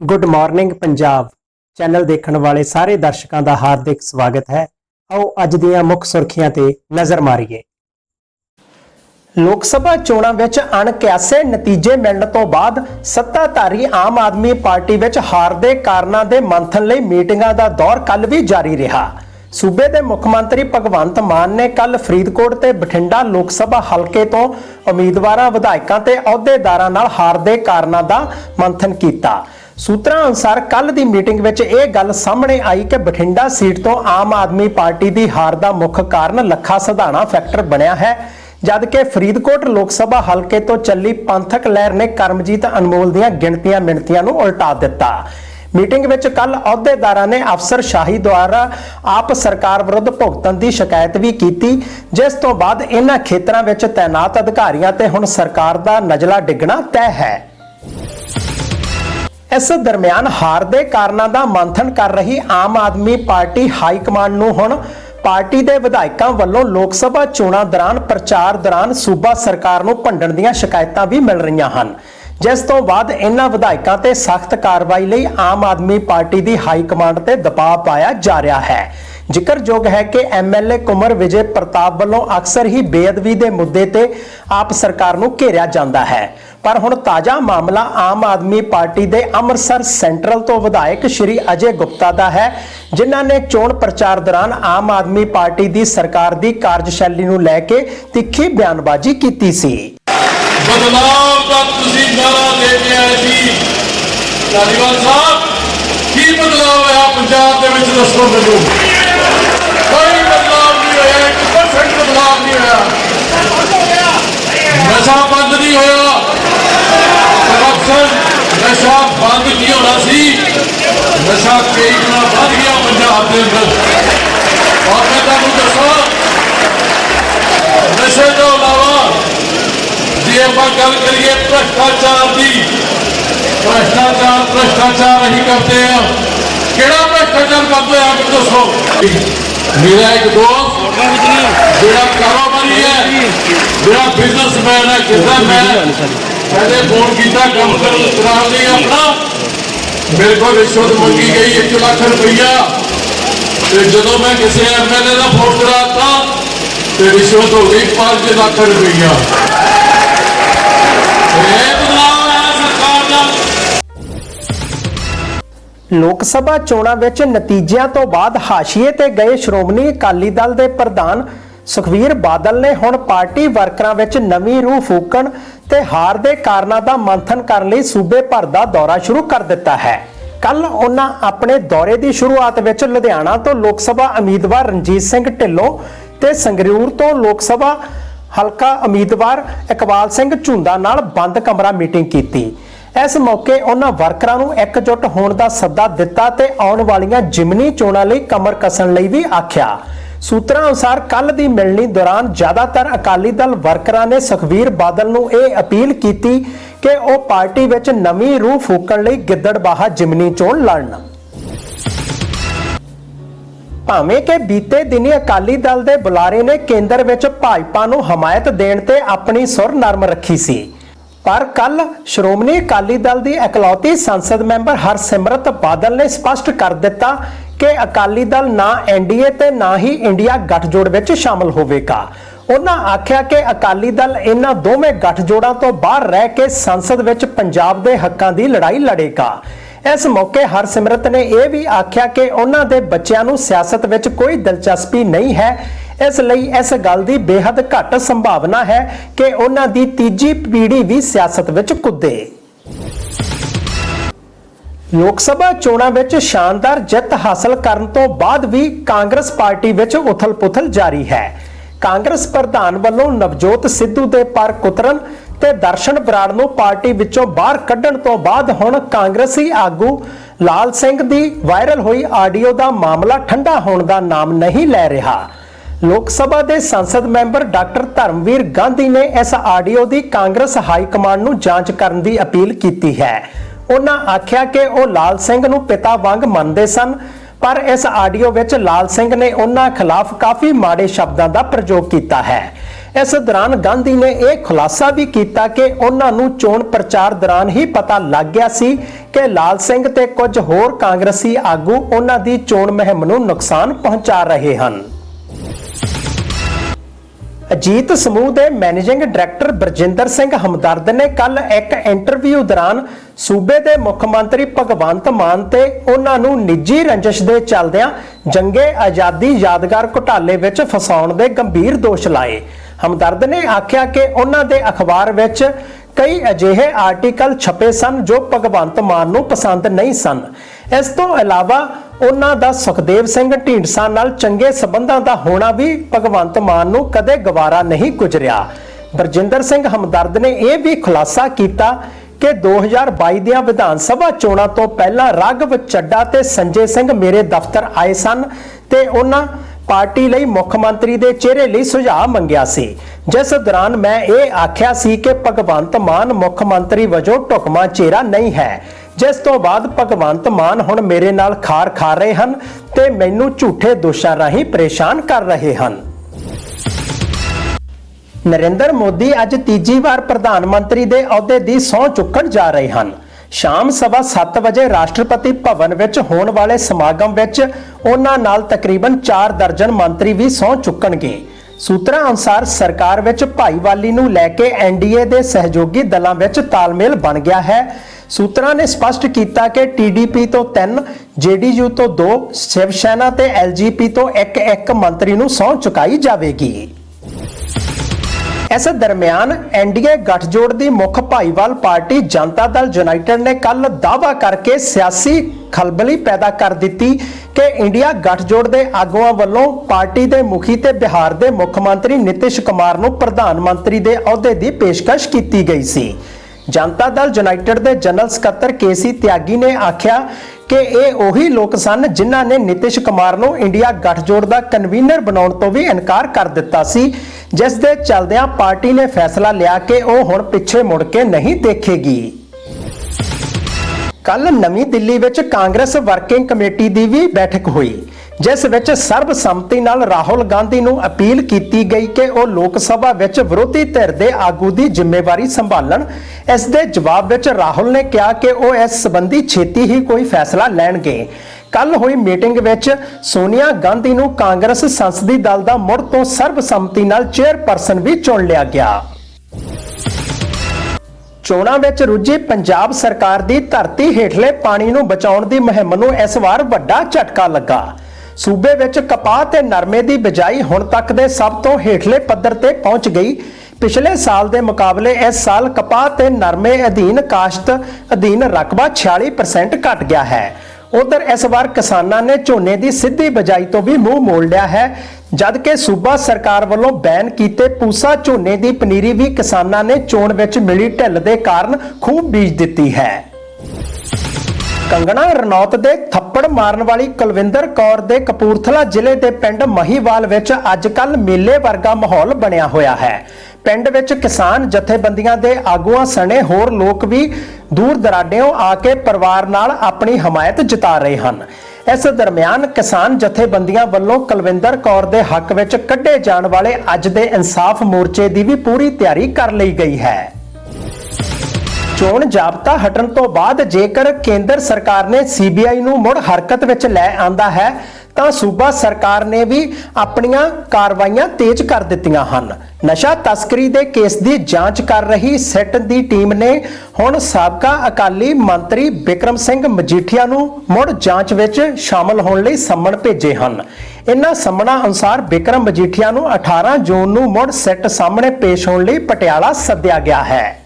Good morning Punjab channel ਦੇਖਣ ਵਾਲੇ ਸਾਰੇ ਦਰਸ਼ਕਾਂ ਦਾ ਹਾਰਦਿਕ ਸਵਾਗਤ ਹੈ। ਆਓ ਅੱਜ ਦੀਆਂ ਮੁੱਖ ਸੁਰਖੀਆਂ ਤੇ ਨਜ਼ਰ ਮਾਰੀਏ। ਲੋਕ ਸਭਾ ਚੋਣਾਂ ਵਿੱਚ ਅਣਕਿਆਸੇ ਨਤੀਜੇ ਮਿਲਣ ਤੋਂ ਬਾਅਦ ਸੱਤਾਧਾਰੀ ਆਮ ਆਦਮੀ ਪਾਰਟੀ ਵਿੱਚ ਹਾਰ ਦੇ ਕਾਰਨਾਂ ਦੇ ਮੰਥਨ ਲਈ ਮੀਟਿੰਗਾਂ ਦਾ ਦੌਰ ਕੱਲ ਵੀ ਜਾਰੀ ਰਿਹਾ। ਸੂਬੇ ਦੇ ਮੁੱਖ ਮੰਤਰੀ ਭਗਵੰਤ ਮਾਨ ਨੇ ਕੱਲ ਫਰੀਦਕੋਟ ਤੇ ਬਠਿੰਡਾ ਲੋਕ ਸਭਾ ਹਲਕੇ ਤੋਂ ਉਮੀਦਵਾਰਾਂ, ਵਿਧਾਇਕਾਂ ਤੇ ਅਹੁਦੇਦਾਰਾਂ ਨਾਲ ਹਾਰ ਦੇ ਕਾਰਨਾਂ ਦਾ ਮੰਥਨ ਕੀਤਾ। ਸੂਤਰਾਂ ਅਨੁਸਾਰ ਕੱਲ ਦੀ ਮੀਟਿੰਗ ਵਿੱਚ ਇਹ ਗੱਲ ਸਾਹਮਣੇ ਆਈ ਕਿ ਬਠਿੰਡਾ ਸੀਟ ਤੋਂ ਆਮ ਆਦਮੀ ਪਾਰਟੀ ਦੀ ਹਾਰ ਦਾ ਮੁੱਖ ਕਾਰਨ ਲੱਖਾ ਸਧਾਣਾ ਫੈਕਟਰ ਬਣਿਆ ਹੈ, ਜਦਕਿ ਫਰੀਦਕੋਟ ਲੋਕ ਸਭਾ ਹਲਕੇ ਤੋਂ ਚੱਲੀ ਪੰਥਕ ਲਹਿਰ ਨੇ ਕਰਮਜੀਤ ਅਨਮੋਲ ਦੀਆਂ ਗਿਣਤੀਆਂ ਮਿਣਤੀਆਂ ਨੂੰ ਉਲਟਾ ਦਿੱਤਾ। ਮੀਟਿੰਗ ਵਿੱਚ ਕੱਲ ਅਹੁਦੇਦਾਰਾਂ ਨੇ ਅਫਸਰ ਸ਼ਾਹੀ ਦੁਆਰਾ ਆਪ ਸਰਕਾਰ ਵਿਰੁੱਧ ਭੁਗਤਣ ਦੀ ਸ਼ਿਕਾਇਤ ਵੀ ਕੀਤੀ, ਜਿਸ ਤੋਂ ਬਾਅਦ ਇਹਨਾਂ ਖੇਤਰਾਂ ਵਿੱਚ ਤਾਇਨਾਤ ਅਧਿਕਾਰੀਆਂ ਤੇ ਹੁਣ ਸਰਕਾਰ ਦਾ ਨਜਲਾ ਡਿੱਗਣਾ ਤੈਅ ਹੈ। ਇਸ ਦਰਮਿਆਨ ਹਾਰ ਦੇ ਕਾਰਨਾਂ ਦਾ ਮੰਥਨ ਕਰ ਰਹੀ Aam Aadmi Party high command ਨੂੰ ਹੁਣ ਪਾਰਟੀ ਦੇ ਵਿਧਾਇਕਾਂ ਵੱਲੋਂ ਲੋਕ ਸਭਾ ਚੋਣਾਂ ਦੌਰਾਨ ਪ੍ਰਚਾਰ ਦੌਰਾਨ ਸੂਬਾ ਸਰਕਾਰ ਨੂੰ ਭੰਡਣ ਦੀਆਂ ਸ਼ਿਕਾਇਤਾਂ ਵੀ ਮਿਲ ਰਹੀਆਂ ਹਨ। ਜਿਸ ਤੋਂ ਬਾਅਦ ਇਹਨਾਂ ਵਿਧਾਇਕਾਂ ਤੇ ਸਖਤ ਕਾਰਵਾਈ ਲਈ ਆਮ ਆਦਮੀ ਪਾਰਟੀ ਦੀ ਹਾਈ ਕਮਾਂਡ ਤੇ ਦਬਾਅ ਪਾਇਆ ਜਾ ਰਿਹਾ ਹੈ। ਜ਼ਿਕਰਯੋਗ ਹੈ ਕਿ ਐਮਐਲਏ ਕੁਮਰ ਵਿਜੇ ਪ੍ਰਤਾਪ ਵੱਲੋਂ ਅਕਸਰ ਹੀ ਬੇਅਦਬੀ ਦੇ ਮੁੱਦੇ ਤੇ ਆਪ ਸਰਕਾਰ ਨੂੰ ਘੇਰਿਆ ਜਾਂਦਾ ਹੈ। ਪਰ ਹੁਣ ਤਾਜ਼ਾ ਮਾਮਲਾ ਆਮ ਆਦਮੀ ਪਾਰਟੀ ਦੇ ਅੰਮ੍ਰਿਤਸਰ ਸੈਂਟਰਲ ਤੋਂ ਵਿਧਾਇਕ ਸ਼੍ਰੀ ਅਜੇ ਗੁਪਤਾ ਦਾ ਹੈ, ਜਿਨ੍ਹਾਂ ਨੇ ਚੋਣ ਪ੍ਰਚਾਰ ਦੌਰਾਨ ਆਮ ਆਦਮੀ ਪਾਰਟੀ ਦੀ ਸਰਕਾਰ ਦੀ ਕਾਰਜਸ਼ੈਲੀ ਨੂੰ ਲੈ ਕੇ ਤਿੱਖੀ ਬਿਆਨਬਾਜ਼ੀ ਕੀਤੀ ਸੀ। ਬਦਲਾਵ ਦਾ ਤੁਸੀਂ ਨਾਰਾ ਦੇ ਕੇ ਆਏ ਸੀ। ਧਾਲੀਵਾਲ ਸਾਹਿਬ, ਕੀ ਬਦਲਾਵ ਹੋਇਆ ਪੰਜਾਬ ਦੇ ਵਿੱਚ ਦੱਸੋ ਮੈਨੂੰ। ਬਦਲਾਵ ਨਹੀਂ ਹੋਇਆ ਨਸ਼ਾ ਬੰਦ ਨਹੀਂ ਹੋਇਆ ਕਰਪਸ਼ਨ ਨਸ਼ਾ ਬੰਦ ਕੀ ਹੋਣਾ ਸੀ ਨਸ਼ਾ ਕਈ ਗੁਣਾ ਵੱਧ ਗਿਆ ਪੰਜਾਬ ਦੇ ਅੰਦਰ ਔਰ ਮੈਂ ਤੁਹਾਨੂੰ ਦੱਸਾਂ ਨਸ਼ੇ ਤੋਂ ਇਲਾਵਾ ਜੇ ਆਪਾਂ ਗੱਲ ਕਰੀਏ ਭ੍ਰਸ਼ਟਾਚਾਰ ਦੀ ਭ੍ਰਸ਼ਟਾਚਾਰ ਭ੍ਰਸ਼ਟਾਚਾਰ ਅਸੀਂ ਕਰਦੇ ਆ ਕਿਹੜਾ ਭ੍ਰਸ਼ਟਾਚਾਰ ਕਰਦੇ ਆ ਆਪ ਦੱਸੋ ਮੇਰਾ ਇੱਕ ਦੋਸਤ ਜਿਹੜਾ ਕਾਰੋਬਾਰੀ ਹੈ। ਜਿਹੜਾ ਬਿਜ਼ਨਸਮੈਨ ਹੈ। ਕਿਸਾ ਮੈਂ ਕਹਿੰਦੇ ਫੋਨ ਕੀਤਾ ਕੰਮ ਕਰਨ ਕਰਾਉਣ ਲਈ ਆਪਣਾ। ਮੇਰੇ ਕੋਲ ਰਿਸ਼ਵਤ ਮੰਗੀ ਗਈ 1 ਲੱਖ ਰੁਪਈਆ। ਤੇ ਜਦੋਂ ਮੈਂ ਕਿਸੇ ਐਮਐਲਏ ਦਾ ਫੋਨ ਕਰਾਤਾ ਤੇ ਰਿਸ਼ਵਤ ਹੋ ਗਈ 5 ਲੱਖ ਰੁਪਈਆ। ਲੋਕ ਸਭਾ ਚੋਣਾਂ ਵਿੱਚ ਨਤੀਜਿਆਂ ਤੋਂ ਬਾਅਦ ਹਾਸ਼ੀਏ ਤੇ ਗਏ ਸ਼੍ਰੋਮਣੀ ਅਕਾਲੀ ਦਲ ਦੇ ਪ੍ਰਧਾਨ ਸੁਖਵੀਰ ਬਾਦਲ ਨੇ ਹੁਣ ਪਾਰਟੀ ਵਰਕਰਾਂ ਵਿੱਚ ਨਵੀਂ ਰੂਹ ਫੂਕਣ ਤੇ ਹਾਰ ਦੇ ਕਾਰਨਾਂ ਦਾ ਮੰਥਨ ਕਰਨ ਲਈ ਸੂਬੇ ਭਰ ਦਾ ਦੌਰਾ ਸ਼ੁਰੂ ਕਰ ਦਿੱਤਾ ਹੈ। ਕੱਲ ਉਹਨਾਂ ਆਪਣੇ ਦੌਰੇ ਦੀ ਸ਼ੁਰੂਆਤ ਵਿੱਚ ਲੁਧਿਆਣਾ ਤੋਂ ਲੋਕ ਸਭਾ ਉਮੀਦਵਾਰ ਰਣਜੀਤ ਸਿੰਘ ਢਿੱਲੋਂ ਤੇ ਸੰਗਰੂਰ ਤੋਂ ਲੋਕ ਸਭਾ ਹਲਕਾ ਉਮੀਦਵਾਰ ਇਕਬਾਲ ਸਿੰਘ ਝੁੰਦਾ ਨਾਲ ਬੰਦ ਕਮਰਾ ਮੀਟਿੰਗ ਕੀਤੀ। ਇਸ ਮੌਕੇ ਉਹਨਾਂ ਵਰਕਰਾਂ ਨੂੰ ਇਕਜੁੱਟ ਹੋਣ ਦਾ ਸੱਦਾ ਦਿੱਤਾ ਤੇ ਆਉਣ ਵਾਲੀਆਂ ਜਿਮਨੀ ਚੋਣਾਂ ਲਈ ਕਮਰ ਕੱਸਣ ਲਈ ਵੀ ਆਖਿਆ। ਸੂਤਰਾਂ ਅਨੁਸਾਰ ਕੱਲ ਦੀ ਮਿਲਣੀ ਦੌਰਾਨ ਜ਼ਿਆਦਾਤਰ ਅਕਾਲੀ ਦਲ ਵਰਕਰਾਂ ਨੇ ਸੁਖਵੀਰ ਬਾਦਲ ਨੂੰ ਇਹ ਅਪੀਲ ਕੀਤੀ ਕਿ ਉਹ ਪਾਰਟੀ ਵਿੱਚ ਨਵੀਂ ਰੂਹ ਫੂਕਣ ਲਈ ਗਿੱਦੜਬਾਹਾ ਜਿਮਨੀ ਚੋਣ ਲੜਨ। ਭਾਵੇਂ ਕਿ ਬੀਤੇ ਦਿਨੀ ਅਕਾਲੀ ਦਲ ਦੇ ਬੁਲਾਰੇ ਨੇ ਕੇਂਦਰ ਵਿੱਚ ਭਾਜਪਾ ਨੂੰ ਹਮਾਇਤ ਦੇਣ ਤੇ ਆਪਣੀ ਸੁਰ ਨਰਮ ਰੱਖੀ ਸੀ ਪਰ ਕੱਲ ਸ਼੍ਰੋਮਣੀ ਅਕਾਲੀ ਦਲ ਦੀ ਇਕਲੌਤੀ ਸੰਸਦ ਮੈਂਬਰ ਹਰਸਿਮਰਤ ਬਾਦਲ ਨੇ ਸਪਸ਼ਟ ਕਰ ਦਿੱਤਾ ਕਿ ਅਕਾਲੀ ਦਲ ਨਾ ਐਨਡੀਏ ਤੇ ਨਾ ਹੀ ਇੰਡੀਆ ਗੱਠਜੋੜ ਵਿੱਚ ਸ਼ਾਮਲ ਹੋਵੇਗਾ। ਉਹਨਾਂ ਆਖਿਆ ਕਿ ਅਕਾਲੀ ਦਲ ਇਹਨਾਂ ਦੋਵੇਂ ਗੱਠਜੋੜਾਂ ਤੋਂ ਬਾਹਰ ਰਹਿ ਕੇ ਸੰਸਦ ਵਿੱਚ ਪੰਜਾਬ ਦੇ ਹੱਕਾਂ ਦੀ ਲੜਾਈ ਲੜੇਗਾ। ਇਸ ਮੌਕੇ ਹਰਸਿਮਰਤ ਨੇ ਇਹ ਵੀ ਆਖਿਆ ਕਿ ਉਹਨਾਂ ਦੇ ਬੱਚਿਆਂ ਨੂੰ ਸਿਆਸਤ ਵਿੱਚ ਕੋਈ ਦਿਲਚਸਪੀ ਨਹੀਂ ਹੈ। ਇਸ ਲਈ ਇਸ ਗੱਲ ਦੀ ਬੇहद ਘੱਟ ਸੰਭਾਵਨਾ ਹੈ ਕਿ ਉਹਨਾਂ ਦੀ ਤੀਜੀ ਪੀੜ੍ਹੀ ਵੀ ਸਿਆਸਤ ਵਿੱਚ ਕੁੱਦੇ। ਲੋਕ ਸਭਾ ਚੋਣਾਂ ਵਿੱਚ ਸ਼ਾਨਦਾਰ ਜਿੱਤ ਹਾਸਲ ਕਰਨ ਤੋਂ ਬਾਅਦ ਵੀ ਕਾਂਗਰਸ ਪਾਰਟੀ ਵਿੱਚ ਉਥਲ-ਪੁਥਲ ਜਾਰੀ ਹੈ। ਕਾਂਗਰਸ ਪ੍ਰਧਾਨ ਵੱਲੋਂ ਨਵਜੋਤ ਸਿੱਧੂ ਦੇ ਪਰ ਕੁਤਰਨ ਤੇ ਦਰਸ਼ਨ ਬਰਾੜ ਨੂੰ ਪਾਰਟੀ ਵਿੱਚੋਂ ਬਾਹਰ ਕੱਢਣ ਤੋਂ ਬਾਅਦ ਹੁਣ ਕਾਂਗਰਸੀ ਆਗੂ ਲਾਲ ਸਿੰਘ ਦੀ ਵਾਇਰਲ ਹੋਈ ਆਡੀਓ ਦਾ ਮਾਮਲਾ ਠੰਡਾ ਹੋਣ ਦਾ ਨਾਮ ਨਹੀਂ ਲੈ ਰਿਹਾ। ਲੋਕ ਸਭਾ ਦੇ ਸੰਸਦ ਮੈਂਬਰ ਡਾਕਟਰ ਧਰਮਵੀਰ ਗਾਂਧੀ ਨੇ ਇਸ ਆਡੀਓ ਦੀ ਕਾਂਗਰਸ ਹਾਈ ਕਮਾਂਡ ਨੂੰ ਜਾਂਚ ਕਰਨ ਦੀ ਅਪੀਲ ਕੀਤੀ ਹੈ। ਉਹਨਾਂ ਆਖਿਆ ਕਿ ਉਹ ਲਾਲ ਸਿੰਘ ਨੂੰ ਪਿਤਾ ਵਾਂਗ ਮੰਨਦੇ ਸਨ, ਪਰ ਇਸ ਆਡੀਓ ਵਿੱਚ ਲਾਲ ਸਿੰਘ ਨੇ ਉਹਨਾਂ ਖਿਲਾਫ ਕਾਫੀ ਮਾੜੇ ਸ਼ਬਦਾਂ ਦਾ ਪ੍ਰਯੋਗ ਕੀਤਾ ਹੈ। ਇਸ ਦੌਰਾਨ ਗਾਂਧੀ ਨੇ ਇਹ ਖੁਲਾਸਾ ਵੀ ਕੀਤਾ ਕਿ ਉਹਨਾਂ ਨੂੰ ਚੋਣ ਪ੍ਰਚਾਰ ਦੌਰਾਨ ਹੀ ਪਤਾ ਲੱਗ ਗਿਆ ਸੀ ਕਿ ਲਾਲ ਸਿੰਘ ਤੇ ਕੁਝ ਹੋਰ ਕਾਂਗਰਸੀ ਆਗੂ ਉਹਨਾਂ ਦੀ ਚੋਣ ਮੁਹਿੰਮ ਨੂੰ ਨੁਕਸਾਨ ਪਹੁੰਚਾ ਰਹੇ ਹਨ। ਅਜੀਤ ਸਮੂਹ ਦੇ ਮੈਨੇਜਿੰਗ ਡਾਇਰੈਕਟਰ ਬਰਜਿੰਦਰ ਸਿੰਘ ਹਮਦਰਦ ਨੇ ਕੱਲ ਇੱਕ ਇੰਟਰਵਿਊ ਦੌਰਾਨ ਸੂਬੇ ਦੇ ਮੁੱਖ ਮੰਤਰੀ ਭਗਵੰਤ ਮਾਨ ਤੇ ਉਹਨਾਂ ਨੂੰ ਨਿੱਜੀ ਰੰਜਿਸ਼ ਦੇ ਚੱਲਦਿਆਂ ਜੰਗੇ ਆਜ਼ਾਦੀ ਯਾਦਗਾਰ ਘੁਟਾਲੇ ਵਿੱਚ ਫਸਾਉਣ ਦੇ ਗੰਭੀਰ ਦੋਸ਼ ਲਾਏ। ਹਮਦਰਦ ਨੇ ਆਖਿਆ ਕਿ ਉਹਨਾਂ ਦੇ ਅਖਬਾਰ ਵਿੱਚ ਕਈ ਅਜਿਹੇ ਆਰਟੀਕਲ ਛਪੇ ਸਨ ਜੋ ਭਗਵੰਤ ਮਾਨ ਨੂੰ ਪਸੰਦ ਨਹੀਂ ਸਨ। ਇਸ ਤੋਂ ਇਲਾਵਾ ਉਹਨਾਂ ਦਾ ਸੁਖਦੇਵ ਸਿੰਘ ਢੀਂਡਸਾ ਨਾਲ ਚੰਗੇ ਸਬੰਧਾਂ ਦਾ ਹੋਣਾ ਵੀ ਭਗਵੰਤ ਮਾਨ ਨੂੰ ਕਦੇ ਗਵਾਰਾ ਨਹੀਂ ਗੁਜ਼ਰਿਆ। ਬਰਜਿੰਦਰ ਸਿੰਘ ਹਮਦਰਦ ਨੇ ਇਹ ਵੀ ਖੁਲਾਸਾ ਕੀਤਾ ਕਿ 2022 ਦੀਆਂ ਵਿਧਾਨ ਸਭਾ ਚੋਣਾਂ ਤੋਂ ਪਹਿਲਾਂ ਰਾਘਵ ਚੱਡਾ ਤੇ ਸੰਜੇ ਸਿੰਘ ਮੇਰੇ ਦਫ਼ਤਰ ਆਏ ਸਨ ਤੇ ਉਹਨਾਂ ਪਾਰਟੀ ਲਈ ਮੁੱਖ ਮੰਤਰੀ ਦੇ ਚਿਹਰੇ ਲਈ ਸੁਝਾਅ ਮੰਗਿਆ ਸੀ। ਜਿਸ ਦੌਰਾਨ ਮੈਂ ਇਹ ਆਖਿਆ ਸੀ ਕਿ ਭਗਵੰਤ ਮਾਨ ਮੁੱਖ ਮੰਤਰੀ ਵਜੋਂ ਢੁਕਵਾਂ ਚਿਹਰਾ ਨਹੀਂ ਹੈ। ਜਿਸ ਤੋਂ ਬਾਅਦ ਭਗਵੰਤ ਮਾਨ ਹੁਣ ਮੇਰੇ ਨਾਲ ਖਾਰ ਖਾ ਰਹੇ ਹਨ ਤੇ ਮੈਨੂੰ ਝੂਠੇ ਦੋਸ਼ਾਂ ਰਾਹੀਂ ਪਰੇਸ਼ਾਨ ਕਰ ਰਹੇ ਹਨ। ਨਰਿੰਦਰ ਮੋਦੀ ਅੱਜ ਤੀਜੀ ਵਾਰ ਪ੍ਰਧਾਨ ਮੰਤਰੀ ਦੇ ਅਹੁਦੇ ਦੀ ਸਹੁੰ ਚੁੱਕਣ ਜਾ ਰਹੇ ਹਨ। ਸ਼ਾਮ ਸਵਾ 7 ਵਜੇ ਰਾਸ਼ਟਰਪਤੀ ਭਵਨ ਵਿੱਚ ਹੋਣ ਵਾਲੇ ਸਮਾਗਮ ਵਿੱਚ ਉਹਨਾਂ ਨਾਲ ਤਕਰੀਬਨ 4 ਦਰਜਨ ਮੰਤਰੀ ਵੀ ਸਹੁੰ ਚੁੱਕਣਗੇ। ਸੂਤਰਾਂ ਅਨੁਸਾਰ ਸਰਕਾਰ ਵਿੱਚ ਭਾਈਵਾਲੀ ਨੂੰ ਲੈ ਕੇ ਐਨਡੀਏ ਦੇ ਸਹਿਯੋਗੀ ਦਲਾਂ ਵਿੱਚ ਤਾਲਮੇਲ ਬਣ ਗਿਆ ਹੈ। ਸੂਤਰਾਂ ਨੇ ਸਪਸ਼ਟ ਕੀਤਾ ਕਿ ਟੀਡੀਪੀ ਤੋਂ 3 ਜੇਡੀਯੂ ਤੋਂ 2 ਸ਼ਿਵ ਸੈਨਾ ਤੇ ਐਲਜੀਪੀ ਤੋਂ ਇੱਕ ਇੱਕ ਮੰਤਰੀ ਨੂੰ ਸਹੁੰ ਚੁਕਾਈ ਜਾਵੇਗੀ। ਇਸ ਦਰਮਿਆਨ ਐਨਡੀਏ ਗੱਠਜੋੜ ਦੀ ਮੁੱਖ ਭਾਈਵਾਲ ਪਾਰਟੀ ਜਨਤਾ ਦਲ ਯੂਨਾਈਟਿਡ ਨੇ ਕੱਲ ਦਾਅਵਾ ਕਰਕੇ ਸਿਆਸੀ ਖਲਬਲੀ ਪੈਦਾ ਕਰ ਦਿੱਤੀ ਕਿ ਇੰਡੀਆ ਗੱਠਜੋੜ ਦੇ ਆਗੂਆਂ ਵੱਲੋਂ ਪਾਰਟੀ ਦੇ ਮੁਖੀ ਤੇ ਬਿਹਾਰ ਦੇ ਮੁੱਖ ਮੰਤਰੀ ਨਿਤਿਸ਼ ਕੁਮਾਰ ਨੂੰ ਪ੍ਰਧਾਨ ਮੰਤਰੀ ਦੇ ਅਹੁਦੇ ਦੀ ਪੇਸ਼ਕਸ਼ ਕੀਤੀ ਗਈ ਸੀ। ਜਨਤਾ ਦਲ ਯੂਨਾਈਟਿਡ ਦੇ ਜਨਰਲ ਸਕੱਤਰ ਕੇਸੀ ਤਿਆਗੀ ਨੇ ਆਖਿਆ ਕਿ ਇਹ ਉਹੀ ਲੋਕ ਸਨ ਜਿਨ੍ਹਾਂ ਨੇ ਨਿਤਿਸ਼ ਕੁਮਾਰ ਨੂੰ ਇੰਡੀਆ ਗੱਠਜੋੜ ਦਾ ਕਨਵੀਨਰ ਬਣਾਉਣ ਤੋਂ ਵੀ ਇਨਕਾਰ ਕਰ ਦਿੱਤਾ ਸੀ, ਜਿਸ ਦੇ ਚਲਦਿਆਂ ਪਾਰਟੀ ਨੇ ਫੈਸਲਾ ਲਿਆ ਕਿ ਉਹ ਹੁਣ ਪਿੱਛੇ ਮੁੜ ਕੇ ਨਹੀਂ ਦੇਖੇਗੀ। ਕੱਲ ਨਵੀਂ ਦਿੱਲੀ ਵਿੱਚ ਕਾਂਗਰਸ ਵਰਕਿੰਗ ਕਮੇਟੀ ਦੀ ਵੀ ਬੈਠਕ ਹੋਈ। ਜਿਸ ਵਿੱਚ ਸਰਬਸੰਮਤੀ ਨਾਲ ਰਾਹੁਲ ਗਾਂਧੀ ਨੂੰ ਅਪੀਲ ਕੀਤੀ ਗਈ ਕਿ ਉਹ ਲੋਕ ਸਭਾ ਵਿੱਚ ਵਿਰੋਧੀ ਧਿਰ ਦੇ ਆਗੂ ਦੀ ਜ਼ਿੰਮੇਵਾਰੀ ਸੰਭਾਲਣ। ਇਸ ਦੇ ਜਵਾਬ ਵਿੱਚ ਰਾਹੁਲ ਨੇ ਕਿਹਾ ਕਿ ਉਹ ਇਸ ਸੰਬੰਧੀ ਛੇਤੀ ਹੀ ਕੋਈ ਫੈਸਲਾ ਲੈਣਗੇ। ਕੱਲ ਹੋਈ ਮੀਟਿੰਗ ਵਿੱਚ ਸੋਨੀਆ ਗਾਂਧੀ ਨੂੰ ਕਾਂਗਰਸ ਸੰਸਦੀ ਦਲ ਦਾ ਮੁੜ ਤੋਂ ਸਰਬਸੰਮਤੀ ਨਾਲ ਚੇਅਰਪਰਸਨ ਵੀ ਚੁਣ ਲਿਆ ਗਿਆ। ਚੋਣਾਂ ਵਿੱਚ ਰੁੱਝੀ ਪੰਜਾਬ ਸਰਕਾਰ ਦੀ ਧਰਤੀ ਹੇਠਲੇ ਪਾਣੀ ਨੂੰ ਬਚਾਉਣ ਦੀ ਮੁਹਿੰਮ ਨੂੰ ਇਸ ਵਾਰ ਵੱਡਾ ਝਟਕਾ ਲੱਗਾ। ਸੂਬੇ ਵਿੱਚ ਕਪਾਹ ਤੇ ਨਰਮੇ ਦੀ ਬਿਜਾਈ ਹੁਣ ਤੱਕ ਦੇ ਸਭ ਤੋਂ ਹੇਠਲੇ ਪੱਧਰ ਤੇ ਪਹੁੰਚ ਗਈ। ਪਿਛਲੇ ਸਾਲ ਦੇ ਮੁਕਾਬਲੇ ਇਸ ਸਾਲ ਕਪਾਹ ਤੇ ਨਰਮੇ ਅਧੀਨ ਕਾਸ਼ਤ ਅਧੀਨ ਰਕਬਾ 46% ਘਟ ਗਿਆ ਹੈ। ਉਧਰ ਇਸ ਵਾਰ ਕਿਸਾਨਾਂ ਨੇ ਝੋਨੇ ਦੀ ਸਿੱਧੀ ਬਿਜਾਈ ਤੋਂ ਵੀ ਮੂੰਹ ਮੋੜ ਲਿਆ ਹੈ। ਜਦ ਕਿ ਸੂਬਾ ਸਰਕਾਰ ਵੱਲੋਂ ਬੈਨ ਕੀਤੇ ਪੂਸਾ ਝੋਨੇ ਦੀ ਪਨੀਰੀ ਵੀ ਕਿਸਾਨਾਂ ਨੇ ਚੋਣ ਵਿੱਚ ਮਿਲੀ ਢਿੱਲ ਦੇ ਕਾਰਨ ਖੂਬ ਬੀਜ ਦਿੱਤੀ ਹੈ। ਕੰਗਣਾ ਰਣੌਤ ਦੇ ਥੱਪੜ ਮਾਰਨ ਵਾਲੀ ਕੁਲਵਿੰਦਰ ਕੌਰ ਦੇ ਕਪੂਰਥਲਾ ਜ਼ਿਲ੍ਹੇ ਦੇ ਪਿੰਡ ਮਹੀਵਾਲ ਵਿੱਚ ਅੱਜਕੱਲ ਮੇਲੇ ਵਰਗਾ ਮਾਹੌਲ ਬਣਿਆ ਹੋਇਆ ਹੈ। ਪਿੰਡ ਵਿੱਚ ਕਿਸਾਨ ਜਥੇਬੰਦੀਆਂ ਦੇ ਆਗੂਆਂ ਸਣੇ ਹੋਰ ਲੋਕ ਵੀ ਦੂਰ ਦਰਾਡਿਓਂ ਆ ਕੇ ਪਰਿਵਾਰ ਨਾਲ ਆਪਣੀ ਹਮਾਇਤ ਜਤਾ ਰਹੇ ਹਨ। ਇਸ ਦਰਮਿਆਨ ਕਿਸਾਨ ਜਥੇਬੰਦੀਆਂ ਵੱਲੋਂ ਕੁਲਵਿੰਦਰ ਕੌਰ ਦੇ ਹੱਕ ਵਿੱਚ ਕੱਢੇ ਜਾਣ ਵਾਲੇ ਅੱਜ ਦੇ ਇਨਸਾਫ ਮੋਰਚੇ ਦੀ ਵੀ ਪੂਰੀ ਤਿਆਰੀ ਕਰ ਲਈ ਗਈ ਹੈ। ਚੋਣ ਜਾਬਤਾ ਹਟਣ ਤੋਂ ਬਾਅਦ ਜੇਕਰ ਕੇਂਦਰ ਸਰਕਾਰ ਨੇ ਸੀਬੀਆਈ ਨੂੰ ਮੁੜ ਹਰਕਤ ਵਿੱਚ ਲੈ ਆਂਦਾ ਹੈ, ਤਾਂ ਸੂਬਾ ਸਰਕਾਰ ਨੇ ਵੀ ਆਪਣੀਆਂ ਕਾਰਵਾਈਆਂ ਤੇਜ਼ ਕਰ ਦਿੱਤੀਆਂ ਹਨ। ਨਸ਼ਾ ਤਸਕਰੀ ਦੇ ਕੇਸ ਦੀ ਜਾਂਚ ਕਰ ਰਹੀ ਸਿੱਟ ਦੀ ਟੀਮ ਨੇ ਹੁਣ ਸਾਬਕਾ ਅਕਾਲੀ ਮੰਤਰੀ ਬਿਕਰਮ ਸਿੰਘ ਮਜੀਠੀਆ ਨੂੰ ਮੁੜ ਜਾਂਚ ਵਿੱਚ ਸ਼ਾਮਲ ਹੋਣ ਲਈ ਸੰਮਣ ਭੇਜੇ ਹਨ। ਇਨ੍ਹਾਂ ਸੰਮਣਾਂ ਅਨੁਸਾਰ ਬਿਕਰਮ ਮਜੀਠੀਆ ਨੂੰ 18 ਜੂਨ ਨੂੰ ਮੁੜ ਸੈੱਟ ਸਾਹਮਣੇ ਪੇਸ਼ ਹੋਣ ਲਈ ਪਟਿਆਲਾ ਸੱਦਿਆ ਗਿਆ ਹੈ।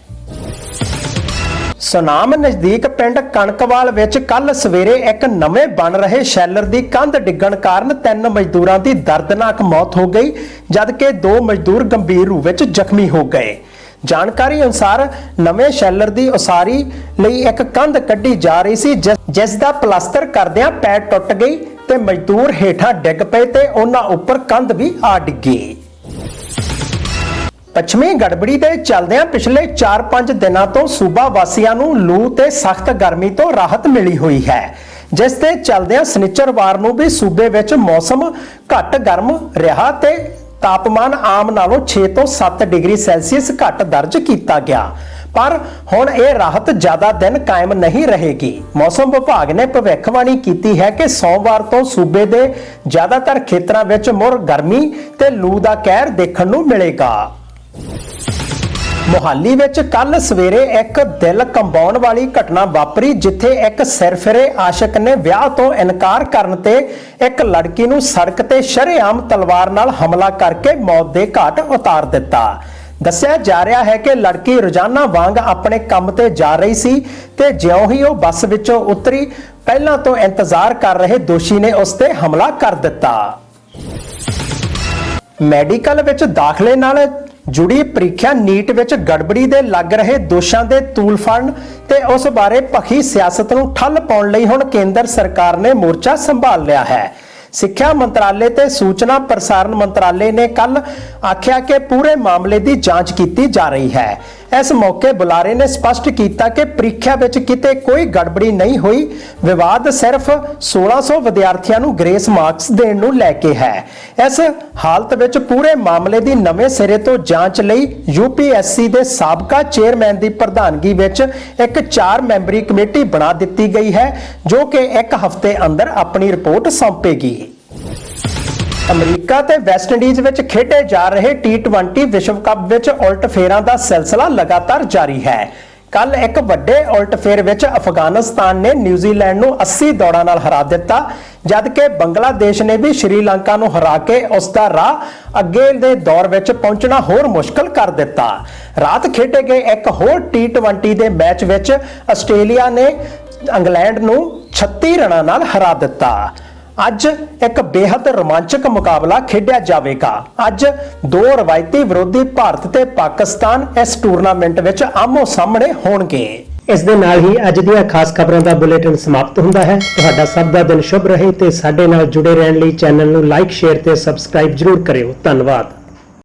ਸੁਨਾਮ ਨਜ਼ਦੀਕ ਪਿੰਡ ਕਣਕਵਾਲ ਵਿੱਚ ਕੱਲ ਸਵੇਰੇ ਇੱਕ ਨਵੇਂ ਬਣ ਰਹੇ ਸ਼ੈਲਰ ਦੀ ਕੰਧ ਡਿੱਗਣ ਕਾਰਨ ਤਿੰਨ ਮਜ਼ਦੂਰਾਂ ਦੀ ਦਰਦਨਾਕ ਮੌਤ ਹੋ ਗਈ, ਜਦਕਿ ਦੋ ਮਜ਼ਦੂਰ ਗੰਭੀਰ ਰੂਪ ਵਿੱਚ ਜ਼ਖਮੀ ਹੋ ਗਏ। ਜਾਣਕਾਰੀ ਅਨੁਸਾਰ ਨਵੇਂ ਸ਼ੈਲਰ ਦੀ ਉਸਾਰੀ ਲਈ ਇੱਕ ਕੰਧ ਕੱਢੀ ਜਾ ਰਹੀ ਸੀ, ਜਿਸ- ਜਿਸ ਦਾ ਪਲਾਸਟਰ ਕਰਦਿਆਂ ਪੈਰ ਟੁੱਟ ਗਈ ਤੇ ਮਜ਼ਦੂਰ ਹੇਠਾਂ ਡਿੱਗ ਪਏ ਤੇ ਉਹਨਾਂ ਉੱਪਰ ਕੰਧ ਵੀ ਆ ਡਿੱਗੀ। ਪੱਛਮੀ ਗੜਬੜੀ ਦੇ ਚੱਲਦਿਆਂ ਪਿਛਲੇ 4-5 ਦਿਨਾਂ ਤੋਂ ਸੂਬਾ ਵਾਸੀਆਂ ਨੂੰ ਲੂ ਤੇ ਸਖਤ ਗਰਮੀ ਤੋਂ ਰਾਹਤ ਮਿਲੀ ਹੋਈ ਹੈ, ਜਿਸ ਦੇ ਚੱਲਦਿਆਂ ਸਨਿਚਰਵਾਰ ਨੂੰ ਵੀ ਸੂਬੇ ਵਿੱਚ ਮੌਸਮ ਘੱਟ ਗਰਮ ਰਿਹਾ ਤੇ ਤਾਪਮਾਨ ਆਮ ਨਾਲੋਂ 6 ਤੋਂ 7 ਡਿਗਰੀ ਸੈਲਸੀਅਸ ਘੱਟ ਦਰਜ ਕੀਤਾ ਗਿਆ। ਪਰ ਹੁਣ ਇਹ ਰਾਹਤ ਜ਼ਿਆਦਾ ਦਿਨ ਕਾਇਮ ਨਹੀਂ ਰਹੇਗੀ। ਮੌਸਮ ਵਿਭਾਗ ਨੇ ਭਵਿੱਖਬਾਣੀ ਕੀਤੀ ਹੈ ਕਿ ਸੋਮਵਾਰ ਤੋਂ ਸੂਬੇ ਦੇ ਜ਼ਿਆਦਾਤਰ ਖੇਤਰਾਂ ਵਿੱਚ ਮੁੜ ਗਰਮੀ ਤੇ ਲੂ ਦਾ ਕਹਿਰ ਦੇਖਣ ਨੂੰ ਮਿਲੇਗਾ। ਮੁਹਾਲੀ ਵਿੱਚ ਕੱਲ ਸਵੇਰੇ ਇੱਕ ਦਿਲ ਕੰਬਾਉਣ ਵਾਲੀ ਘਟਨਾ ਵਾਪਰੀ, ਜਿੱਥੇ ਇੱਕ ਸਿਰਫਿਰੇ ਆਸ਼ਿਕ ਨੇ ਵਿਆਹ ਤੋਂ ਇਨਕਾਰ ਕਰਨ ਤੇ ਇੱਕ ਲੜਕੀ ਨੂੰ ਸੜਕ ਤੇ ਸ਼ਰੇਆਮ ਤਲਵਾਰ ਨਾਲ ਹਮਲਾ ਕਰਕੇ ਮੌਤ ਦੇ ਘਾਟ ਉਤਾਰ ਦਿੱਤਾ। ਦੱਸਿਆ ਜਾ ਰਿਹਾ ਹੈ ਕਿ ਲੜਕੀ ਰੋਜ਼ਾਨਾ ਵਾਂਗ ਆਪਣੇ ਕੰਮ ਤੇ ਜਾ ਰਹੀ ਸੀ ਤੇ ਜਿਉਂ ਹੀ ਉਹ ਬੱਸ ਵਿੱਚੋਂ ਉਤਰੀ, ਪਹਿਲਾਂ ਤੋਂ ਇੰਤਜ਼ਾਰ ਕਰ ਰਹੇ ਦੋਸ਼ੀ ਨੇ ਉਸ ਤੇ ਹਮਲਾ ਕਰ ਦਿੱਤਾ। ਮੈਡੀਕਲ ਵਿੱਚ ਦਾਖਲੇ ਨਾਲ ਜੁੜੀ ਪ੍ਰੀਖਿਆ ਨੀਟ ਵਿੱਚ ਗੜਬੜੀ ਦੇ ਲੱਗ ਰਹੇ ਦੋਸ਼ਾਂ ਦੇ ਤੂਲ ਫੜਨ ਤੇ ਉਸ ਬਾਰੇ ਭਖੀ ਸਿਆਸਤ ਨੂੰ ਠੱਲ ਪਾਉਣ ਲਈ ਹੁਣ ਕੇਂਦਰ ਸਰਕਾਰ ਨੇ ਮੋਰਚਾ ਸੰਭਾਲ ਲਿਆ ਹੈ। ਸਿੱਖਿਆ ਮੰਤਰਾਲੇ ਤੇ ਸੂਚਨਾ ਪ੍ਰਸਾਰਣ ਮੰਤਰਾਲੇ ਨੇ ਕੱਲ ਆਖਿਆ ਕਿ ਪੂਰੇ ਮਾਮਲੇ ਦੀ ਜਾਂਚ ਕੀਤੀ ਜਾ ਰਹੀ ਹੈ। ਇਸ ਮੌਕੇ ਬੁਲਾਰੇ ਨੇ ਸਪਸ਼ਟ ਕੀਤਾ ਕਿ ਪ੍ਰੀਖਿਆ ਵਿੱਚ ਕਿਤੇ ਕੋਈ ਗੜਬੜੀ ਨਹੀਂ ਹੋਈ। ਵਿਵਾਦ ਸਿਰਫ 1600 ਵਿਦਿਆਰਥੀਆਂ ਨੂੰ ਗ੍ਰੇਸ ਮਾਰਕਸ ਦੇਣ ਨੂੰ ਲੈ ਕੇ ਹੈ। ਇਸ ਹਾਲਤ ਵਿੱਚ ਪੂਰੇ ਮਾਮਲੇ ਦੀ ਨਵੇਂ ਸਿਰੇ ਤੋਂ ਜਾਂਚ ਲਈ ਯੂਪੀਐਸਸੀ ਦੇ ਸਾਬਕਾ ਚੇਅਰਮੈਨ ਦੀ ਪ੍ਰਧਾਨਗੀ ਵਿੱਚ ਇੱਕ 4 ਮੈਂਬਰੀ ਕਮੇਟੀ ਬਣਾ ਦਿੱਤੀ ਗਈ ਹੈ, ਜੋ ਕਿ ਇੱਕ ਹਫ਼ਤੇ ਅੰਦਰ ਆਪਣੀ ਰਿਪੋਰਟ ਸੌਂਪੇਗੀ। ਅਮਰੀਕਾ ਤੇ ਵੈਸਟ ਇੰਡੀਜ਼ ਵਿੱਚ ਖੇਡੇ ਜਾ ਰਹੇ T20 ਵਿਸ਼ਵ ਕੱਪ ਵਿੱਚ ਉਲਟ ਫੇਰਾਂ ਦਾ ਸਿਲਸਿਲਾ ਲਗਾਤਾਰ ਜਾਰੀ ਹੈ। ਕੱਲ ਇੱਕ ਵੱਡੇ ਉਲਟ ਫੇਰ ਵਿੱਚ ਅਫਗਾਨਿਸਤਾਨ ਨੇ ਨਿਊਜ਼ੀਲੈਂਡ ਨੂੰ 80 ਦੌੜਾਂ ਨਾਲ ਹਰਾ ਦਿੱਤਾ, ਜਦਕਿ ਬੰਗਲਾਦੇਸ਼ ਨੇ ਵੀ ਸ਼੍ਰੀਲੰਕਾ ਨੂੰ ਹਰਾ ਕੇ ਉਸ ਦਾ ਰਾਹ ਅੱਗੇ ਦੇ ਦੌਰ ਵਿੱਚ ਪਹੁੰਚਣਾ ਹੋਰ ਮੁਸ਼ਕਲ ਕਰ ਦਿੱਤਾ। ਰਾਤ ਖੇਡੇ ਗਏ ਇੱਕ ਹੋਰ T20 ਦੇ ਮੈਚ ਵਿੱਚ ਆਸਟ੍ਰੇਲੀਆ ਨੇ ਇੰਗਲੈਂਡ ਨੂੰ 36 ਰਨਾਂ ਨਾਲ ਹਰਾ ਦਿੱਤਾ। ਅੱਜ ਇੱਕ ਬੇहद ਰੋਮਾਂਚਕ ਮੁਕਾਬਲਾ ਖੇਡਿਆ ਜਾਵੇਗਾ। ਅੱਜ ਦੋ ਰਵਾਇਤੀ ਵਿਰੋਧੀ ਭਾਰਤ ਤੇ ਪਾਕਿਸਤਾਨ ਇਸ ਟੂਰਨਾਮੈਂਟ ਵਿੱਚ ਆਮੋ ਸਾਹਮਣੇ ਹੋਣਗੇ। ਇਸ ਦੇ ਨਾਲ ਹੀ ਅੱਜ ਦੀਆਂ ਖਾਸ ਖਬਰਾਂ ਦਾ ਬੁਲੇਟਿਨ ਸਮਾਪਤ ਹੁੰਦਾ ਹੈ। ਤੁਹਾਡਾ ਸਭ ਦਾ ਦਿਨ ਸ਼ੁਭ ਰਹੇ ਤੇ ਸਾਡੇ ਨਾਲ ਜੁੜੇ ਰਹਿਣ ਲਈ ਚੈਨਲ ਨੂੰ ਲਾਈਕ, ਸ਼ੇਅਰ ਤੇ ਸਬਸਕ੍ਰਾਈਬ ਜਰੂਰ ਕਰਿਓ। ਧੰਨਵਾਦ।